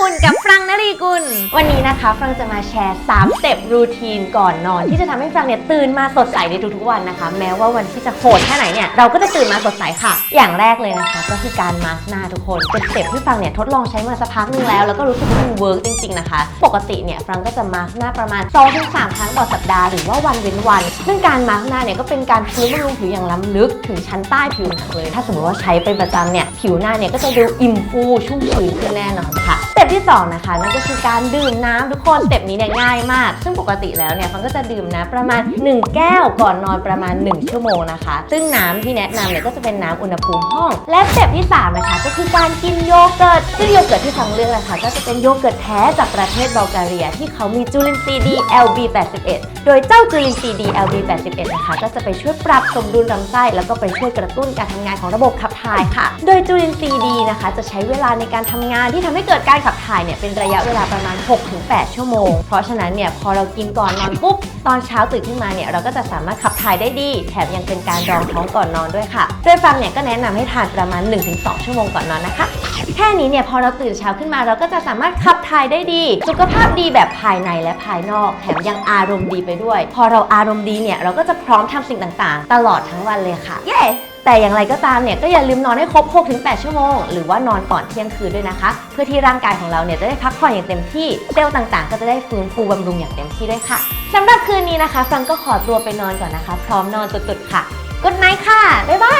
คุณกับฟรังนรีกุล วันนี้นะคะฟรังจะมาแชร์ 3 สเต็ปรูทีนก่อนนอน ที่จะทำให้ฟรังเนี่ยตื่นมาสดใสในทุกๆวันนะคะ แม้ว่าวันที่จะโหดแค่ไหนเนี่ยเราก็จะตื่นมาสดใสค่ะ อย่างแรกเลยนะคะ ก็คือการมาสก์หน้าทุกคนเป็นสเต็ปที่ฟรังเนี่ยทดลองใช้มาสักพักหนึงแล้วแล้วก็รู้สึกว่ามันเวิร์กจริงๆนะคะ ปกติเนี่ยฟรังก็จะมาสก์หน้าประมาณ2-3ครั้งต่อสัปดาห์หรือว่าวันเว้นวัน ซึ่งการมาสก์หน้าเนี่ยก็เป็นการฟื้นบำรุงผิวอย่างล้ำลึกถึงชั้นใต้ผิวหนังเลย ถ้าสมมติว่าใช้เป็นประจำเนี่ยผิวหน้าเนี่ยก็จะดูอิ่มฟูชุ่มชื้นขึ้นแน่นอนค่ะ ที่สองนะคะนั่นก็คือการดื่มน้ำทุกคนสเต็ปนี้เนี่ยง่ายมาก ซึ่งปกติแล้วเนี่ยฟังก็จะดื่มน้ำประมาณ 1 แก้วก่อนนอนประมาณ 1 ชั่วโมงนะคะ ซึ่งน้ำที่แนะนำเนี่ยก็จะเป็นน้ำอุณหภูมิห้อง และสเต็ปที่สามนะคะก็คือการกินโยเกิร์ตซึ่งโยเกิร์ตที่ฟังเลือกนะคะก็จะเป็นโยเกิร์ตแท้จากประเทศบัลแกเรีย ที่เขามีจุลินทรีย์ดี LB81 โดยเจ้าจุลินทรีย์ดี LB81 นะคะก็จะไปช่วยปรับสมดุลลำไส้แล้วก็ไปช่วยกระตุ้นการทำงานของระบบขับถ่ายค่ะ โดยจุลินทรีย์ดีนะคะ จะใช้เวลาในการทำงานที่ทำให้เกิดการขับถ่ายเนี่ยเป็นระยะเวลาประมาณ 6-8 ชั่วโมง เพราะฉะนั้นเนี่ยพอเรากินก่อนนอนปุ๊บ ตอนเช้าตื่นขึ้นมาเนี่ยเราก็จะสามารถขับถ่ายได้ดี แถมยังเป็นการรองท้องก่อนนอนด้วยค่ะโดยฟังเนี่ยก็แนะนำให้ทานประมาณ 1-2 ชั่วโมงก่อนนอนนะคะ แค่นี้เนี่ยพอเราตื่นเช้าขึ้นมาเราก็จะสามารถขับถ่ายได้ดี สุขภาพดีแบบภายในและภายนอก แถมยังอารมณ์ดีไปด้วย พอเราอารมณ์ดีเนี่ยเราก็จะพร้อมทำสิ่งต่างๆ ตลอดทั้งวันเลยค่ะ เย้ แต่อย่างไรก็ตามเนี่ยก็อย่าลืมนอนให้ครบ 6-8 ชั่วโมง หรือว่านอนก่อนเที่ยงคืนด้วยนะคะ เพื่อที่ร่างกายของเราเนี่ยจะได้พักผ่อนอย่างเต็มที่เซลล์ต่างๆ ก็จะได้ฟื้นฟูบำรุงอย่างเต็มที่ด้วยค่ะสำหรับคืนนี้นะคะ ฟังก็ขอตัวไปนอนก่อนนะคะ พร้อมนอนจุดๆค่ะกุดไนท์ค่ะบ๊ายบาย